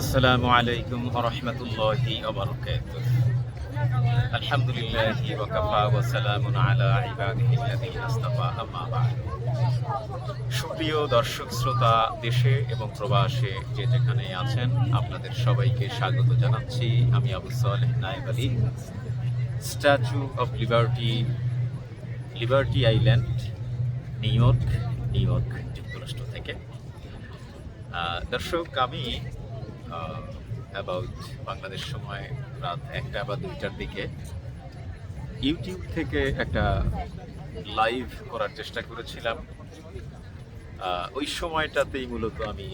আসসালামু আলাইকুম রহমতুল্লাহি আলহামদুলিল্লাহ ওয়াকাফা ওয়া সালামুন আলা ইবাদিহি আল্লাযীনা ইসতাফা আম্মা বা'দ। সুপ্রিয় দর্শক, শ্রোতা, দেশে এবং প্রবাসে যে যেখানে আছেন, আপনাদের সবাইকে স্বাগত জানাচ্ছি। আমি Abu Saleh Nayeb Ali, statue of liberty liberty island, New York New York যুক্তরাষ্ট্র থেকে। দর্শক, আমি অ্যাবাউট বাংলাদেশ সময় রাত একটা বা দুইটার দিকে ইউটিউব থেকে একটা লাইভ করার চেষ্টা করেছিলাম। ওই সময়টাতেই মূলত আমি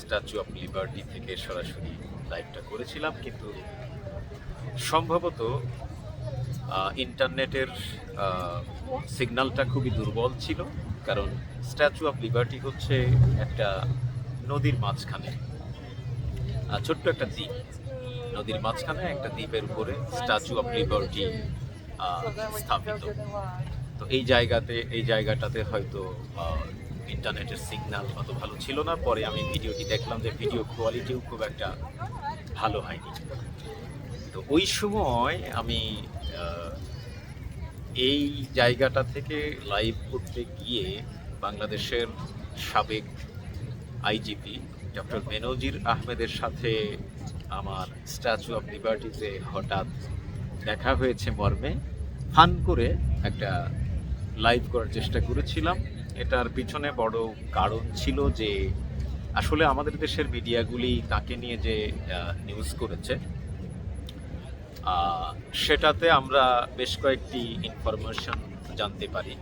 স্ট্যাচু অফ লিবার্টি থেকে সরাসরি লাইভটা করেছিলাম, কিন্তু সম্ভবত ইন্টারনেটের সিগন্যালটা খুবই দুর্বল ছিল, কারণ স্ট্যাচু অফ লিবার্টি হচ্ছে একটা নদীর মাঝখানে। ছোট্ট একটা দ্বীপ। নদীর মাঝখানে একটা দ্বীপের উপরে স্ট্যাচু অফ লিবার্টি স্থাপিত। তো এই জায়গাতে, এই জায়গাটাতে হয়তো ইন্টারনেটের সিগন্যাল অত ভালো ছিল না। পরে আমি ভিডিওটি দেখলাম যে ভিডিও কোয়ালিটিও খুব একটা ভালো হয়নি। তো ওই সময় আমি এই জায়গাটা থেকে লাইভ করতে গিয়ে বাংলাদেশের সাবেক আইজিপি ডক্টর বেনজির আহমেদের সাথে আমার স্ট্যাচু অফ লিবার্টিতে হঠাৎ দেখা হয়েছে মর্মে। ফান করে একটা লাইভ করার চেষ্টা করেছিলাম। এটার পিছনে বড় কারণ ছিল যে আসলে আমাদের দেশের মিডিয়াগুলি তাকে নিয়ে যে নিউজ করেছে সেটাতে আমরা বেশ কয়েকটি ইনফরমেশন জানতে পারি।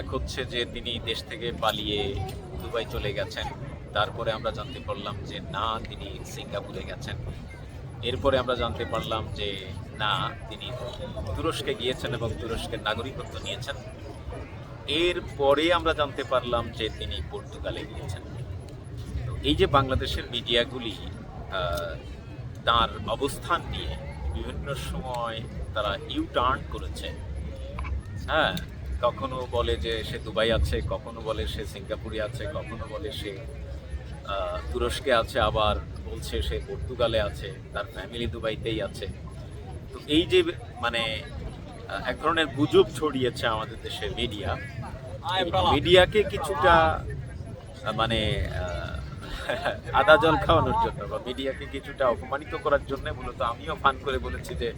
এক হচ্ছে যে তিনি দেশ থেকে পালিয়ে দুবাই চলে গেছেন। তারপরে আমরা জানতে পারলাম যে না, তিনি সিঙ্গাপুরে গেছেন। এরপরে আমরা জানতে পারলাম যে না, তিনি তুরস্কে গিয়েছেন এবং তুরস্কের নাগরিকত্ব নিয়েছেন। এরপরে আমরা জানতে পারলাম যে তিনি পর্তুগালে গিয়েছেন। এই যে বাংলাদেশের মিডিয়াগুলি তার অবস্থান নিয়ে বিভিন্ন সময় তারা ইউ টার্ন করেছে। হ্যাঁ কখনো বলে যে সে দুবাই আছে, কখনো বলে সে সিঙ্গাপুরে আছে, কখনো বলে সে তুরস্কে আছে আবার, বলছে সে পর্তুগালে আছে, তার ফ্যামিলি দুবাইতেই আছে। তো এই যে মানে এক ধরনের গুজব ছড়িয়েছে আমাদের দেশের মিডিয়া মিডিয়াকে কিছুটা মানে আদা জল খাওয়ানোর জন্য বা মিডিয়াকে কিছুটা অপমানিত করার জন্য মূলত আমিও ফান করে বলেছি যে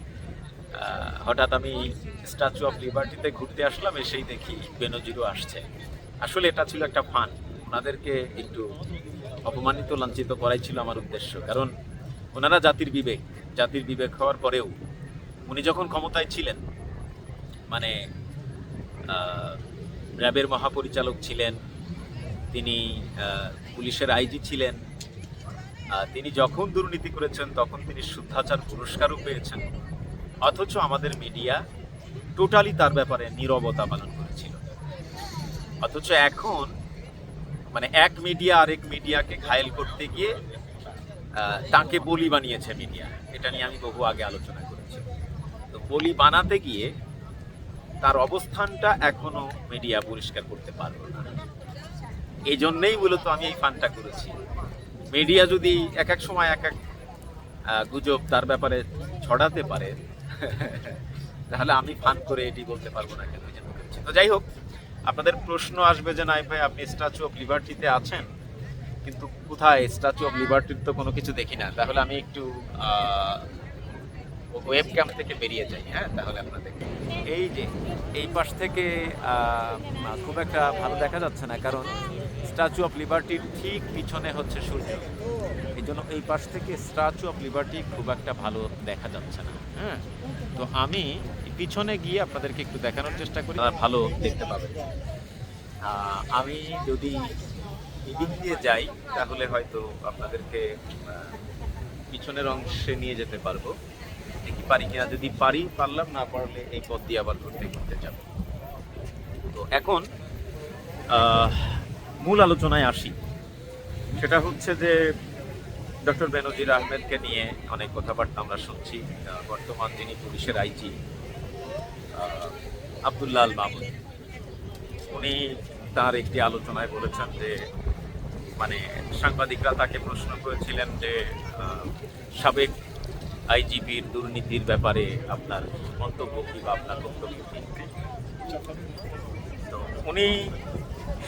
হঠাৎ আমি স্ট্যাচু অফ লিবার্টিতে ঘুরতে আসলাম, এসেই দেখি বেনজিরও আসছে। আসলে এটা ছিল একটা ফান। ওনাদেরকে একটু অপমানিত, লাঞ্ছিত করাই ছিল আমার উদ্দেশ্য। কারণ ওনারা জাতির বিবেক জাতির বিবেক হওয়ার পরেও উনি যখন ক্ষমতায় ছিলেন মানে র্যাবের মহাপরিচালক ছিলেন, তিনি পুলিশের আইজি ছিলেন তিনি যখন দুর্নীতি করেছেন, তখন তিনি শুদ্ধাচার পুরস্কারও পেয়েছেন। অথচ আমাদের মিডিয়া টোটালি তার ব্যাপারে নীরবতা পালন করেছিল। অথচ এখন মানে এক মিডিয়া আরেক মিডিয়াকে ঘায়েল করতে গিয়ে তাকে বলি বানিয়েছে মিডিয়া। এটা নিয়ে আমি বহু আগে আলোচনা করেছি। তো বলি বানাতে গিয়ে তার অবস্থানটা এখনও মিডিয়া পরিষ্কার করতে পারল না। এই জন্যেই মূলত আমি এই ফানটা করেছি। মিডিয়া যদি এক এক সময় এক এক গুজব তার ব্যাপারে ছড়াতে পারে, তাহলে আমি ফান করে এটি বলতে পারব না কেন তো যাই হোক আপনাদের প্রশ্ন আসবে যে, নাই ভাই, আপনি স্ট্যাচু অফ লিবার্টিতে আছেন? কিন্তু কোথায় স্ট্যাচু অফ লিবার্টির তো কোনো কিছু দেখি না। তাহলে আমি একটু ওয়েব ক্যাম্প থেকে বেরিয়ে যাই হ্যাঁ? তাহলে আপনাদের এই যে, এই পাশ থেকে খুব একটা ভালো দেখা যাচ্ছে না, কারণ স্ট্যাচু অফ লিবার্টির ঠিক পিছনে হচ্ছে সূর্য। এই জন্য এই পাশ থেকে স্ট্যাচু অফ লিবার্টি খুব একটা ভালো দেখা যাচ্ছে না হ্যাঁ? তো আমি পিছনে গিয়ে আপনাদেরকে একটু দেখানোর চেষ্টা করি। ভালো দেখতে পাবেন। আমি যদি এদিক দিয়ে যাই, তাহলে হয়তো আপনাদেরকে পিছনের অংশে নিয়ে যেতে পারব। দেখি পারি কিনা। যদি পারি, পারলাম, না পারলে এই পথ দিয়ে আবার ঘুরতে ঘুরতে যাব। তো এখন মূল আলোচনায় আসি। সেটা হচ্ছে যে, ডক্টর বেনজির আহমেদকে নিয়ে অনেক কথাবার্তা আমরা শুনছি। বর্তমান যিনি পুলিশের আইজি আবদুল্লাহ আল মামুন। উনি তার একটি আলোচনায় বলেছেন যে মানে সাংবাদিকরা তাকে প্রশ্ন করেছিলেন যে সাবেক আইজিপির দুর্নীতির ব্যাপারে আপনার মন্তব্য কি বা আপনার বক্তব্য কি? তো উনি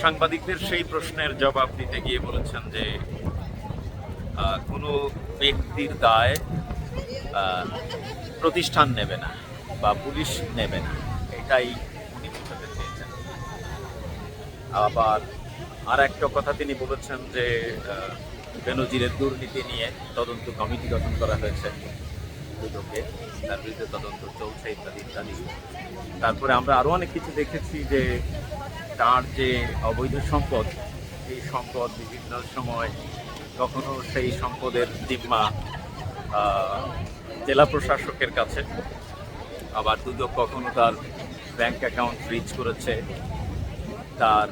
সাংবাদিকদের সেই প্রশ্নের জবাব দিতে গিয়ে বলেছেন যে কোনো ব্যক্তির দায় প্রতিষ্ঠান নেবে না। বা পুলিশ নেবে না এটাই উনি বোঝাতে চেয়েছেন। আবার আর একটা কথা তিনি বলেছেন যে বেনজিরের দুর্নীতি নিয়ে তদন্ত কমিটি গঠন করা হয়েছে। দুদকে, তার বিরুদ্ধে তদন্ত চলছে ইত্যাদি ইত্যাদি। তারপরে আমরা আরও অনেক কিছু দেখেছি যে, তার যে অবৈধ সম্পদ, এই সম্পদ বিভিন্ন সময় কখনো সেই সম্পদের জিম্মা জেলা প্রশাসকের কাছে আবার দুদক কখনো তার ব্যাংক অ্যাকাউন্ট ফ্রিজ করেছে, তার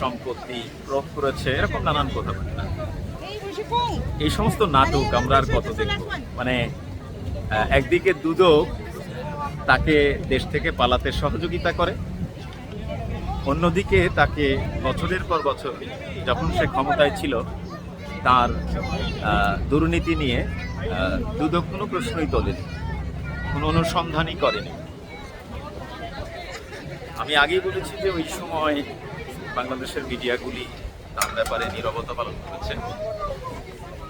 সম্পত্তি ক্রোধ করেছে, এরকম নানান কথাবার্তা এই সমস্ত নাটক আমরা আর কত দেখব? মানে একদিকে দুদক তাকে দেশ থেকে পালাতে সহযোগিতা করে, অন্যদিকে তাকে বছরের পর বছর যখন সে ক্ষমতায় ছিল, তার দুর্নীতি নিয়ে দুদক কোনো প্রশ্নই তোলেনি। কোনো অনুসন্ধানই করেনি। আমি আগেই বলেছি যে ওই সময় বাংলাদেশের মিডিয়াগুলি তার ব্যাপারে নীরবতা পালন করেছে।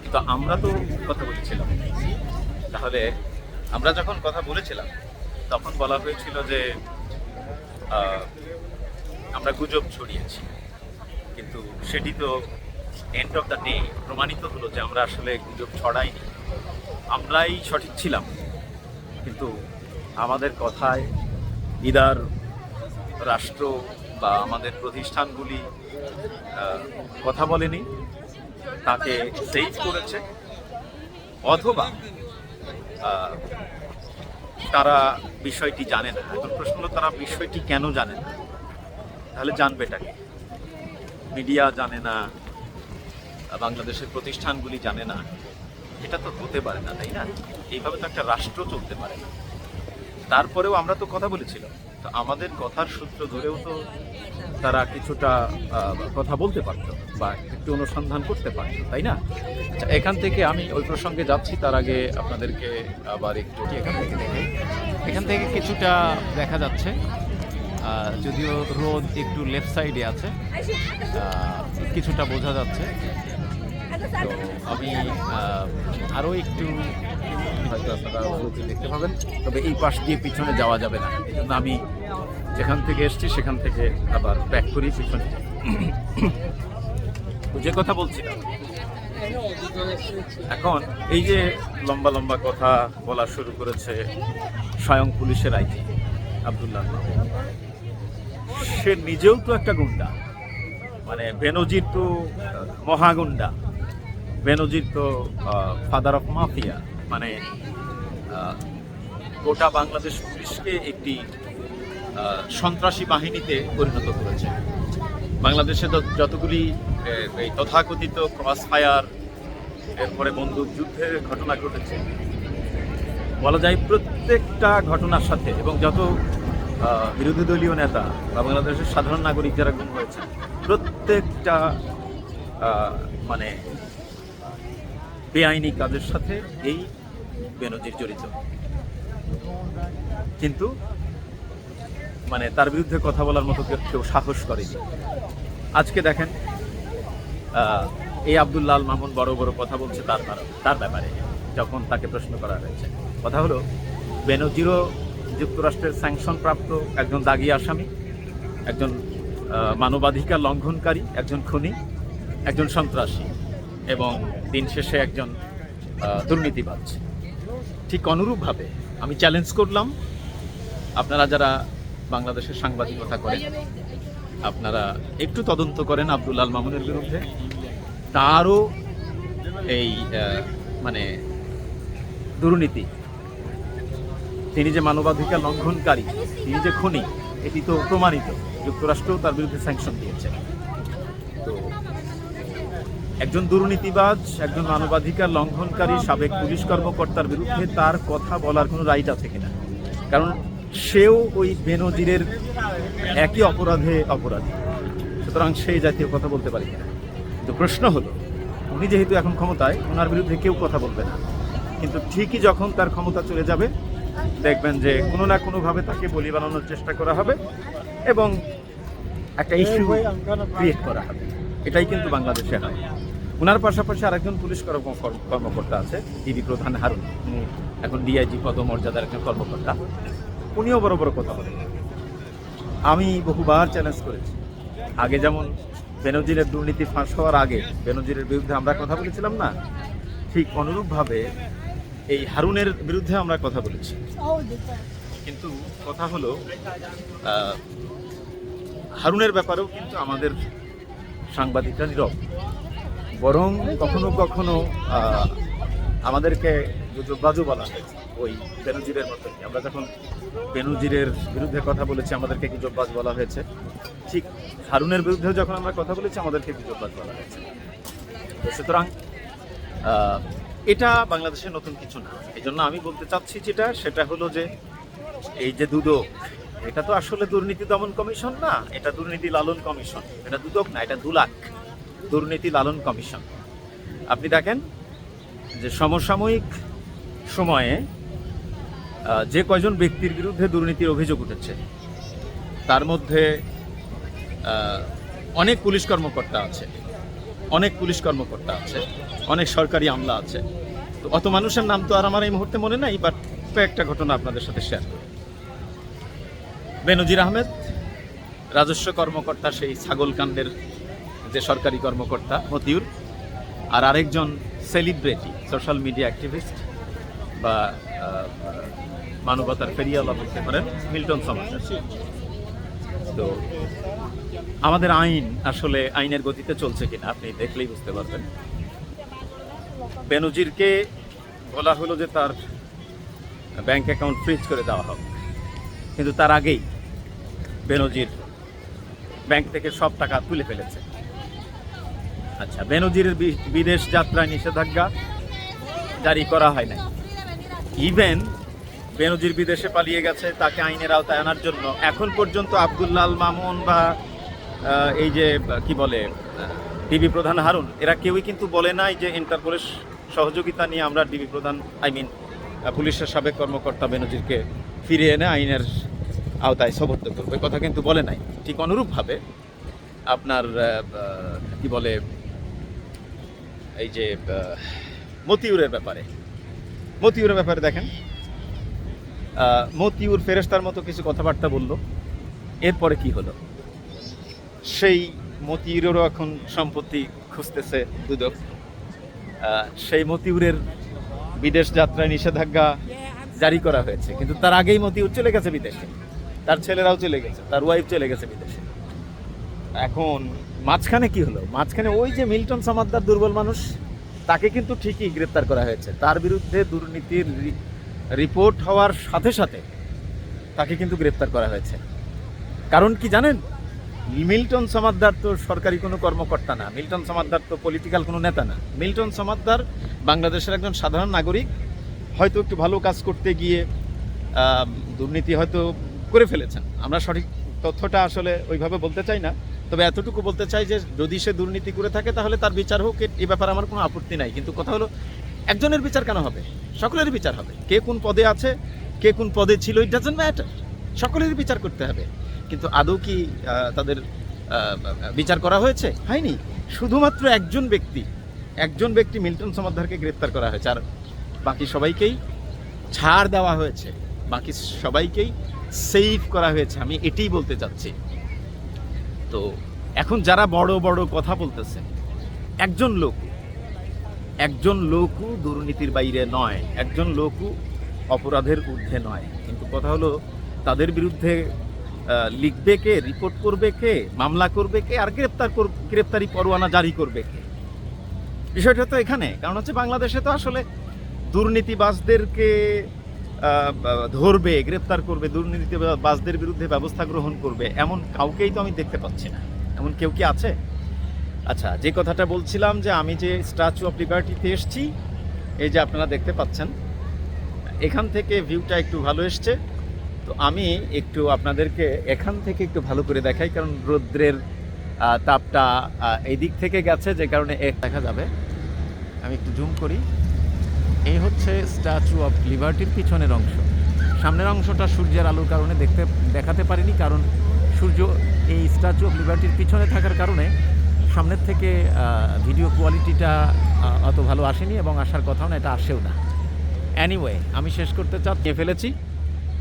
কিন্তু আমরা তো কথা বলেছিলাম। তাহলে আমরা যখন কথা বলেছিলাম, তখন বলা হয়েছিল যে আমরা গুজব ছড়িয়েছি। কিন্তু সেটি তো এন্ড অফ দ্য ডে প্রমাণিত হলো যে আমরা আসলে গুজব ছড়াইনি। আমরাই সঠিক ছিলাম। কিন্তু আমাদের কথায় ইদার রাষ্ট্র বা আমাদের প্রতিষ্ঠানগুলি কথা বলেনি, তাকে সেভ করেছে, অথবা তারা বিষয়টি জানে না। এখন প্রশ্ন তারা বিষয়টি কেন জানে না? তাহলে জানবেটাকে মিডিয়া জানে না, বাংলাদেশের প্রতিষ্ঠানগুলি জানে না। এটা তো হতে পারে না তাই না? এইভাবে তো একটা রাষ্ট্র চলতে পারে না। তারপরেও আমরা তো কথা বলেছিলাম। তো আমাদের কথার সূত্র ধরেও তো তারা কিছুটা কথা বলতে পারতো বা একটু অনুসন্ধান করতে পারতো তাই না? আচ্ছা, এখান থেকে আমি ওই প্রসঙ্গে যাচ্ছি তার আগে আপনাদেরকে আবার একটু এখান থেকে দেখে? এখান থেকে কিছুটা দেখা যাচ্ছে। যদিও রোদ একটু লেফট সাইডে আছে কিছুটা বোঝা যাচ্ছে। আমি আরও একটু হয়তো আপনারা দেখতে পাবেন, তবে এই পাশ দিয়ে পিছনে যাওয়া যাবে না। এই জন্য আমি যেখান থেকে এসেছি, সেখান থেকে আবার ব্যাক করি, পিছনে যে কথা বলছিলাম, এখন এই যে লম্বা লম্বা কথা বলা শুরু করেছে স্বয়ং পুলিশের আইজি আবদুল্লাহ সে নিজেও তো একটা গুন্ডা মানে বেনজির তো মহাগুন্ডা। বেনজির তো ফাদার অফ মাফিয়া মানে গোটা বাংলাদেশ পুলিশকে একটি সন্ত্রাসী বাহিনীতে পরিণত করেছে। বাংলাদেশে যত- যতগুলি এই তথাকথিত ক্রস ফায়ার এরপরে বন্দুক যুদ্ধের ঘটনা ঘটেছে, বলা যায় প্রত্যেকটা ঘটনার সাথে এবং যত বিরোধী দলীয় নেতা বা বাংলাদেশের সাধারণ নাগরিক যারা গুম হয়েছে, প্রত্যেকটা মানে বেআইনি কাজের সাথে এই বেনজির জড়িত। কিন্তু মানে তার বিরুদ্ধে কথা বলার মতো কেউ- সাহস করেনি। আজকে দেখেন এই আব্দুল্লাহ আল মামুন বড় বড় কথা বলছে তার তার ব্যাপারে, যখন তাকে প্রশ্ন করা হয়েছে। কথা হলো, বেনজিরও যুক্তরাষ্ট্রের স্যাংশন প্রাপ্ত একজন দাগি আসামি, একজন মানবাধিকার লঙ্ঘনকারী, একজন খুনি, একজন সন্ত্রাসী। এবং দিন শেষে একজন দুর্নীতিবাজ। ঠিক অনুরূপভাবে আমি চ্যালেঞ্জ করলাম। আপনারা যারা বাংলাদেশের সাংবাদিকতা করেন, আপনারা একটু তদন্ত করেন আব্দুল আল মামুনের বিরুদ্ধে। তারও এই মানে দুর্নীতি, তিনি যে মানবাধিকার লঙ্ঘনকারী, তিনি যে খনি, এটি তো প্রমাণিত। যুক্তরাষ্ট্রও তার বিরুদ্ধে স্যাংশন দিয়েছে। তো একজন দুর্নীতিবাজ, একজন মানবাধিকার লঙ্ঘনকারী, সাবেক পুলিশ কর্মকর্তার বিরুদ্ধে তার কথা বলার কোনো রাইট আছে কিনা? কারণ সেও ওই বেনজিরের একই অপরাধে অপরাধী। সুতরাং সেই জাতীয় কথা বলতে পারি কিনা? কিন্তু প্রশ্ন হলো, উনি যেহেতু এখন ক্ষমতায়, ওনার বিরুদ্ধে কেউ কথা বলবে না। কিন্তু ঠিকই যখন তার ক্ষমতা চলে যাবে, দেখবেন যে কোনো না কোনোভাবে তাকে বলি বানানোর চেষ্টা করা হবে এবং একটা ইস্যু ক্রিয়েট করা হবে। এটাই কিন্তু বাংলাদেশে হয়। ওনার পাশাপাশি আরেকজন পুলিশ কর্ম- কর্ম- কর্মকর্তা আছে ডিবি প্রধান হারুন। এখন ডিআইজি পদমর্যাদার একজন কর্মকর্তা। উনিও বড় বড় কথা বলেন। আমি বহুবার চ্যালেঞ্জ করেছি। আগে যেমন বেনজিরের দুর্নীতি ফাঁস হওয়ার আগে বেনজিরের বিরুদ্ধে আমরা কথা বলেছিলাম না, ঠিক অনুরূপভাবে এই হারুনের বিরুদ্ধে আমরা কথা বলেছি। কিন্তু কথা হলো হারুনের ব্যাপারেও কিন্তু আমাদের সাংবাদিকরা নীরব। বরং কখনো কখনো আমাদেরকে বাজু বলা ওই বেনজিরের মতো। আমরা যখন বেনজিরের বিরুদ্ধে কথা বলেছি, আমাদেরকে গুজববাজ বলা হয়েছে। ঠিক হারুনের বিরুদ্ধেও যখন আমরা কথা বলেছি, আমাদেরকে গুজববাজ বলা হয়েছে। তো সুতরাং এটা বাংলাদেশের নতুন কিছু না। এই জন্য আমি বলতে চাচ্ছি যেটা, সেটা হলো যে এই যে দুদক, এটা তো আসলে দুর্নীতি দমন কমিশন না, এটা দুর্নীতি লালন কমিশন। এটা দুদক না, এটা দুলাখ। দুর্নীতি লালন কমিশন। আপনি দেখেন যে সমসাময়িক সময়ে যে কয়জন ব্যক্তির বিরুদ্ধে দুর্নীতির অভিযোগ উঠেছে, তার মধ্যে অনেক পুলিশ কর্মকর্তা আছে, অনেক পুলিশ কর্মকর্তা আছে, অনেক সরকারি আমলা আছে। তো অত মানুষের নাম তো আর আমার এই মুহূর্তে মনে নাই বাট কয়েকটা ঘটনা আপনাদের সাথে শেয়ার করি। বেনজির আহমেদ, রাজস্ব কর্মকর্তা সেই ছাগল কাণ্ডের যে সরকারি কর্মকর্তা মতিউর আর আরেকজন সেলিব্রিটি, সোশ্যাল মিডিয়া অ্যাক্টিভিস্ট বা মানবতার ফেরিয়ালা বলতে পারেন মিল্টন সমাজ। তো আমাদের আইন আসলে আইনের গতিতে চলছে কিনা আপনি দেখলেই বুঝতে পারবেন। বেনজিরকে বলা হলো যে তার ব্যাংক অ্যাকাউন্ট ফ্রিজ করে দেওয়া হবে কিন্তু তার আগেই বেনজির ব্যাংক থেকে সব টাকা তুলে ফেলেছে। আচ্ছা বেনজিরের বি- বিদেশ যাত্রায় নিষেধাজ্ঞা জারি করা হয় নাই। ইভেন বেনজির বিদেশে পালিয়ে গেছে, তাকে আইনের আওতায় আনার জন্য। এখন পর্যন্ত আব্দুল্লাল মামুন বা এই যে, কি বলে, ডিবি প্রধান হারুন, এরা কেউই কিন্তু বলে নাই যে ইন্টারপোলের সহযোগিতা নিয়ে আমরা ডিবি প্রধান, আই মিন, পুলিশের সাবেক কর্মকর্তা বেনজিরকে ফিরিয়ে এনে আইনের আওতায় সবর্দ করবে। কথা কিন্তু বলে নাই। ঠিক অনুরূপভাবে আপনার কি বলে এই যে মতিউরের ব্যাপারে। মতিউরের ব্যাপারে দেখেন। মতিউর ফেরেস্তার মতো কিছু কথাবার্তা বলল। এরপরে কি হলো? সেই মতিউরেরও এখন সম্পত্তি খুঁজতেছে দুদক। সেই মতিউরের বিদেশ যাত্রায় নিষেধাজ্ঞা জারি করা হয়েছে। কিন্তু তার আগেই মতিউর চলে গেছে বিদেশে। তার ছেলেরাও চলে গেছে, তার ওয়াইফ চলে গেছে বিদেশে। এখন মাঝখানে কি হলো? মাঝখানে ওই যে মিল্টন সমাদ্দার দুর্বল মানুষ, তাকে কিন্তু ঠিকই গ্রেপ্তার করা হয়েছে। তার বিরুদ্ধে দুর্নীতির রিপোর্ট হওয়ার সাথে সাথে তাকে কিন্তু গ্রেপ্তার করা হয়েছে। কারণ কি জানেন? মিল্টন সমাদ্দার তো সরকারি কোনো কর্মকর্তা না। মিল্টন সমাদ্দার তো পলিটিক্যাল কোনো নেতা না। মিল্টন সমাদ্দার বাংলাদেশের একজন সাধারণ নাগরিক, হয়তো একটু ভালো কাজ করতে গিয়ে দুর্নীতি হয়তো করে ফেলেছেন। আমরা সঠিক তথ্যটা আসলে ওইভাবে বলতে চাই না। তবে এতটুকু বলতে চাই যে যদি সে দুর্নীতি করে থাকে, তাহলে তার বিচার হোক, এ- এই ব্যাপারে আমার কোনো আপত্তি নাই। কিন্তু কথা হলো, একজনের বিচার কেন হবে? সকলের বিচার হবে। কে কোন পদে আছে, কে কোন পদে ছিল ইট ডাজেন্ট ম্যাটার সকলেরই বিচার করতে হবে। কিন্তু আদৌ কি তাদের বিচার করা হয়েছে? হয়নি। শুধুমাত্র একজন ব্যক্তি একজন ব্যক্তি মিল্টন সমাদ্দারকে গ্রেপ্তার করা হয়েছে। আর বাকি সবাইকেই ছাড় দেওয়া হয়েছে। বাকি সবাইকেই সেভ করা হয়েছে। আমি এটাই বলতে চাচ্ছি। তো এখন যারা বড় বড় কথা বলতেছে, একজন লোক একজন লোকও দুর্নীতির বাইরে নয়, একজন লোকও অপরাধের ঊর্ধ্বে নয়। কিন্তু কথা হলো, তাদের বিরুদ্ধে লিখবে কে, রিপোর্ট করবে কে, মামলা করবে কে, আর গ্রেপ্তার গ্রেপ্তারি পরোয়ানা জারি করবে কে? বিষয়টা তো এখানে। কারণ হচ্ছে বাংলাদেশে তো আসলে দুর্নীতিবাজদেরকে ধরবে, গ্রেপ্তার করবে দুর্নীতিবাজদের বিরুদ্ধে ব্যবস্থা গ্রহণ করবে, এমন কাউকেই তো আমি দেখতে পাচ্ছি না। এমন কেউ কি আছে? আচ্ছা যে কথাটা বলছিলাম যে আমি যে স্ট্যাচু অফ লিবার্টিতে এসেছি, এই যে আপনারা দেখতে পাচ্ছেন, এখান থেকে ভিউটা একটু ভালো এসছে। তো আমি একটু আপনাদেরকে এখান থেকে একটু ভালো করে দেখাই, কারণ রৌদ্রের তাপটা এই দিক থেকে গেছে, যে কারণে দেখা যাবে। আমি একটু জুম করি। এই হচ্ছে স্ট্যাচু অফ লিবার্টির পিছনের অংশ। সামনের অংশটা সূর্যের আলোর কারণে দেখতে, দেখাতে পারিনি কারণ সূর্য এই স্ট্যাচু অফ লিবার্টির পিছনে থাকার কারণে সামনের থেকে ভিডিও কোয়ালিটিটা অত ভালো আসেনি এবং আসার কথাও না, এটা আসেও না। অ্যানিওয়ে আমি শেষ করতে চাচ্ছি ফেলেছি?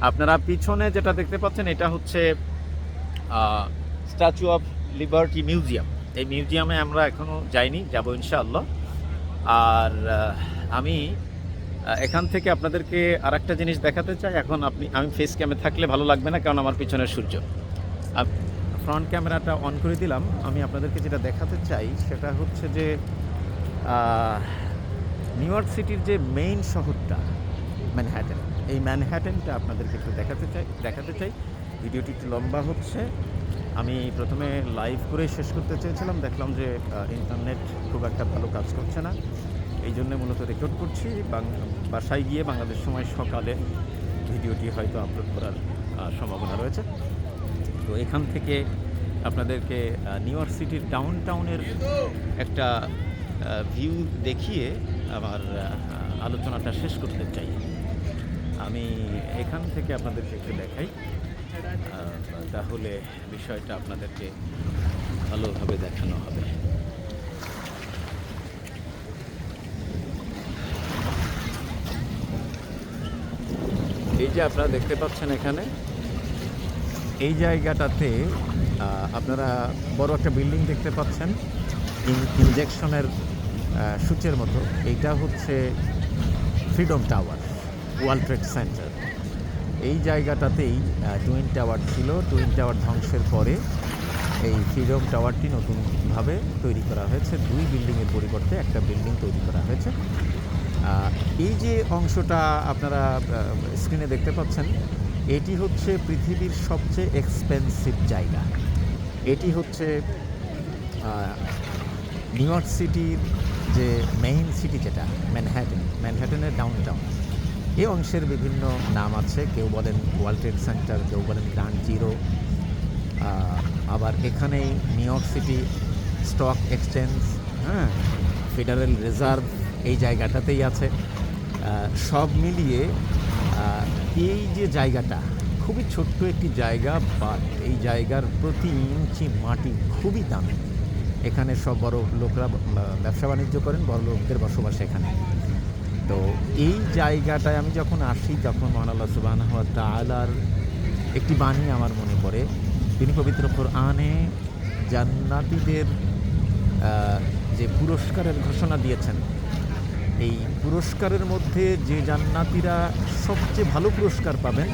আপনারা পিছনে যেটা দেখতে পাচ্ছেন, এটা হচ্ছে স্ট্যাচু অফ লিবার্টি মিউজিয়াম এই মিউজিয়ামে আমরা এখনও যাইনি, যাব ইনশাআল্লাহ। আর আমি এখান থেকে আপনাদেরকে আর একটা জিনিস দেখাতে চাই। এখন আপনি, আমি ফেস ক্যামে থাকলে ভালো লাগবে না, কারণ আমার পিছনে সূর্য। ফ্রন্ট ক্যামেরাটা অন করে দিলাম। আমি আপনাদেরকে যেটা দেখাতে চাই, সেটা হচ্ছে যে নিউ ইয়র্ক সিটির যে মেইন শহরটা ম্যানহ্যাটেন এই ম্যানহ্যাটেনটা আপনাদেরকে একটু দেখাতে চাই দেখাতে চাই। ভিডিওটি একটু লম্বা হচ্ছে। আমি প্রথমে লাইভ করে শেষ করতে চেয়েছিলাম। দেখলাম যে ইন্টারনেট খুব একটা ভালো কাজ করছে না। এই জন্য মূলত রেকর্ড করছি। বাসায় গিয়ে বাংলাদেশ সময় সকালে ভিডিওটি হয়তো আপলোড করার সম্ভাবনা রয়েছে। তো এখান থেকে আপনাদেরকে নিউ ইয়র্ক সিটির ডাউন টাউনের একটা ভিউ দেখিয়ে আমার আলোচনাটা শেষ করতে চাই। আমি এখান থেকে আপনাদেরকে একটু দেখাই। তাহলে বিষয়টা আপনাদেরকে ভালোভাবে দেখানো হবে। এই যে আপনারা দেখতে পাচ্ছেন এখানে, এই জায়গাটাতে আপনারা বড় একটা বিল্ডিং দেখতে পাচ্ছেন ইনজেকশনের সূচের মতো। এইটা হচ্ছে freedom tower world trade center. এই জায়গাটাতেই টুইন টাওয়ার ছিল। টুইন টাওয়ার ধ্বংসের পরে এই ফ্রিডম টাওয়ারটি নতুনভাবে তৈরি করা হয়েছে। দুই বিল্ডিংয়ের পরিবর্তে একটা বিল্ডিং তৈরি করা হয়েছে। এই যে অংশটা আপনারা স্ক্রিনে দেখতে পাচ্ছেন, এটি হচ্ছে পৃথিবীর সবচেয়ে এক্সপেন্সিভ জায়গা। এটি হচ্ছে নিউ ইয়র্ক সিটির যে মেইন সিটি যেটা ম্যানহ্যাটেন ম্যানহ্যাটেনের ডাউন টাউন এই অংশের বিভিন্ন নাম আছে, কেউ বলেন ওয়ার্ল্ড ট্রেড সেন্টার কেউ বলেন গ্রান্ড জিরো আবার এখানেই New York city stock exchange হ্যাঁ ফেডারেল রিজার্ভ এই জায়গাটাতেই আছে। সব মিলিয়ে এই যে জায়গাটা, খুবই ছোট্ট একটি জায়গা বাট এই জায়গার প্রতি ইঞ্চি মাটি খুবই দামি। এখানে সব বড় লোকরা ব্যবসা বাণিজ্য করেন, বড় লোকদের বসবাস এখানে। তো এই জায়গাটায় আমি যখন আসি, তখন মহান আল্লাহ সুবাহ তালার একটি বাণী আমার মনে পড়ে। তিনি পবিত্র কোরআনে জান্নাতীদের যে পুরস্কারের ঘোষণা দিয়েছেন এই পুরস্কারের মধ্যে যে জান্নাতীরা সবচেয়ে ভালো পুরস্কার পাবেন,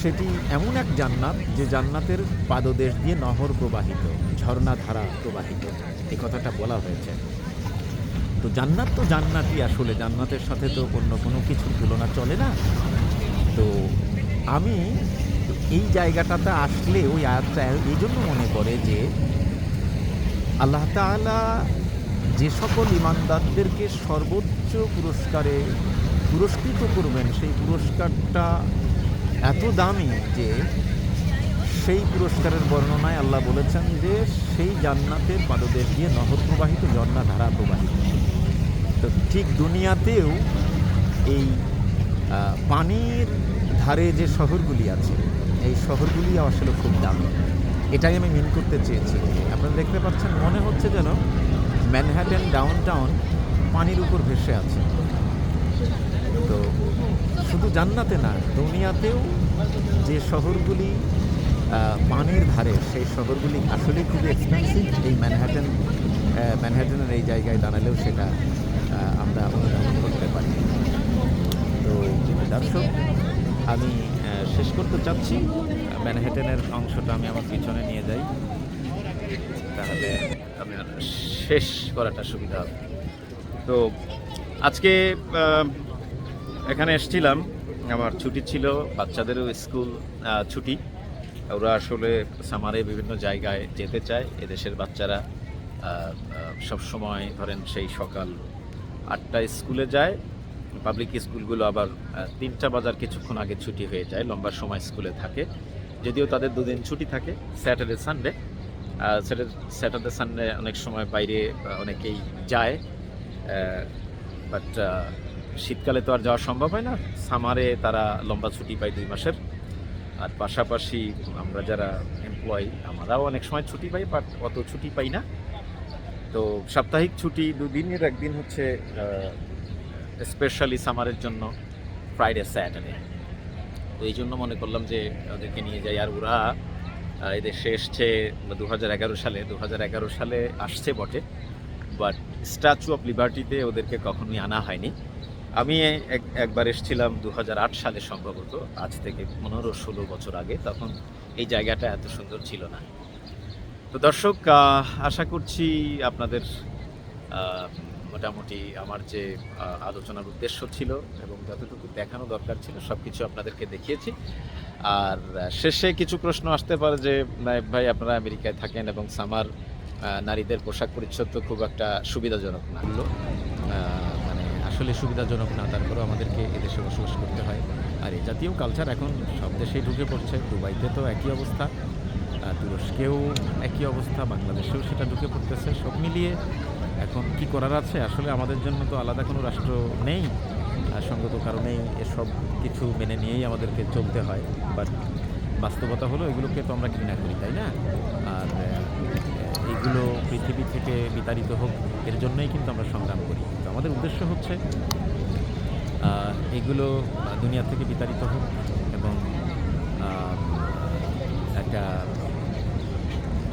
সেটি এমন এক জান্নাত যে জান্নাতের পাদদেশ দিয়ে নহর প্রবাহিত ঝর্ণাধারা প্রবাহিত। এই কথাটা বলা হয়েছে। তো জান্নাত তো জান্নাতই আসলে, জান্নাতের সাথে তো অন্য কোনো কিছুর তুলনা চলে না। তো আমি এই জায়গাটাতে আসলে ওই আয়াতটা এই জন্য মনে করে যে আল্লাহ তাআলা যে সকল ইমানদারদেরকে সর্বোচ্চ পুরস্কারে পুরস্কৃত করবেন, সেই পুরস্কারটা এত দামি যে সেই পুরস্কারের বর্ণনায় আল্লাহ বলেছেন যে সেই জান্নাতের পাদদেশ দিয়ে নহর প্রবাহিত ঝর্ণা ধারা প্রবাহিত। তো ঠিক দুনিয়াতেও এই পানির ধারে যে শহরগুলি আছে, এই শহরগুলি আসলে খুব দামি। এটাই আমি মিন করতে চেয়েছি। আপনারা দেখতে পাচ্ছেন, মনে হচ্ছে যেন ম্যানহ্যাটেন ডাউন টাউন পানির উপর ভেসে আছে। তো শুধু জান্নাতে না দুনিয়াতেও যে শহরগুলি পানির ধারে সেই শহরগুলি আসলেই খুবই এক্সপেন্সিভ এই ম্যানহ্যাটেন আহ, ম্যানহ্যাটেনের এই জায়গায় দাঁড়ালেও সেটা আমরা অনুধাবন করতে পারি। তো দর্শক আমি শেষ করতে চাচ্ছি। ম্যানহ্যাটেনের অংশটা আমি আমার পিছনে নিয়ে যাই। তাহলে আপনার শেষ করাটা সুবিধা হবে। তো আজকে এখানে এসেছিলাম। আমার ছুটি ছিল, বাচ্চাদেরও স্কুল ছুটি। ওরা আসলে সামারে বিভিন্ন জায়গায় যেতে চায়। এদেশের বাচ্চারা সব সময় ধরেন সেই সকাল আটটায় স্কুলে যায়। পাবলিক স্কুলগুলো আবার তিনটা বাজার কিছুক্ষণ আগে ছুটি হয়ে যায়, লম্বা সময় স্কুলে থাকে। যদিও তাদের দুদিন ছুটি থাকে, স্যাটারডে, সানডে। স্যাটারডে সানডে অনেক সময় বাইরে অনেকেই যায়। বাট শীতকালে তো আর যাওয়া সম্ভব হয় না। সামারে তারা লম্বা ছুটি পায় দুই মাসের। আর পাশাপাশি আমরা যারা এমপ্লয়ি আমরাও অনেক সময় ছুটি পাই বাট অত ছুটি পাই না। তো সাপ্তাহিক ছুটি দুদিনের, একদিন হচ্ছে স্পেশালি সামারের জন্য ফ্রাইডে স্যাটারডে তো এই জন্য মনে করলাম যে ওদেরকে নিয়ে যাই। আর ওরা এদেশে এসছে দু হাজার এগারো সালে। দু হাজার এগারো সালে আসছে বটে বাট স্ট্যাচু অফ লিবার্টিতে ওদেরকে কখনোই আনা হয়নি। আমি এক- একবার এসেছিলাম দু হাজার আট সালে সম্ভবত, আজ থেকে পনেরো ষোলো বছর আগে, তখন এই জায়গাটা এত সুন্দর ছিল না। তো দর্শক আশা করছি আপনাদের মোটামুটি আমার যে আলোচনার উদ্দেশ্য ছিল এবং যতটুকু দেখানো দরকার ছিল সব কিছু আপনাদেরকে দেখিয়েছি। আর শেষে কিছু প্রশ্ন আসতে পারে যে ভাই আপনারা আমেরিকায় থাকেন এবং সামার নারীদের পোশাক পরিচ্ছদ তো খুব একটা সুবিধাজনক না। বলল মানে আসলে সুবিধাজনক না তারপরেও আমাদেরকে এদেশে বসবাস করতে হয়। আর এই জাতীয় কালচার এখন সব দেশেই ঢুকে পড়ছে দুবাইতে তো একই অবস্থা। তুরস্কেও একই অবস্থা বাংলাদেশেও সেটা ঢুকে পড়তেছে। সব মিলিয়ে এখন কি করার আছে? আসলে আমাদের জন্য তো আলাদা কোনো রাষ্ট্র নেই। আর সঙ্গত কারণেই এসব কিছু মেনে নিয়েই আমাদেরকে চলতে হয়। বাট বাস্তবতা হলো এগুলোকে তো আমরা ঘৃণা করি তাই না? আর আহ, এইগুলো পৃথিবী থেকে বিতাড়িত হোক এর জন্যই কিন্তু আমরা সংগ্রাম করি। তো আমাদের উদ্দেশ্য হচ্ছে এগুলো দুনিয়া থেকে বিতাড়িত হোক এবং একটা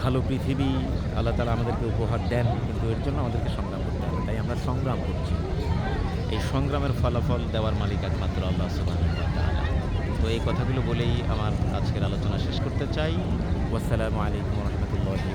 ভালো পৃথিবী, আল্লাহ তালা আমাদেরকে উপহার দেন, কিন্তু এর জন্য আমাদেরকে সংগ্রাম করতে হবে। তাই আমরা সংগ্রাম করছি। এই সংগ্রামের ফলাফল দেওয়ার মালিক একমাত্র আল্লাহ ওয়া তো এই কথাগুলো বলেই আমার আজকের আলোচনা শেষ করতে চাই। ওয়াসালামু আলাইকুম রহমতুল্লাহি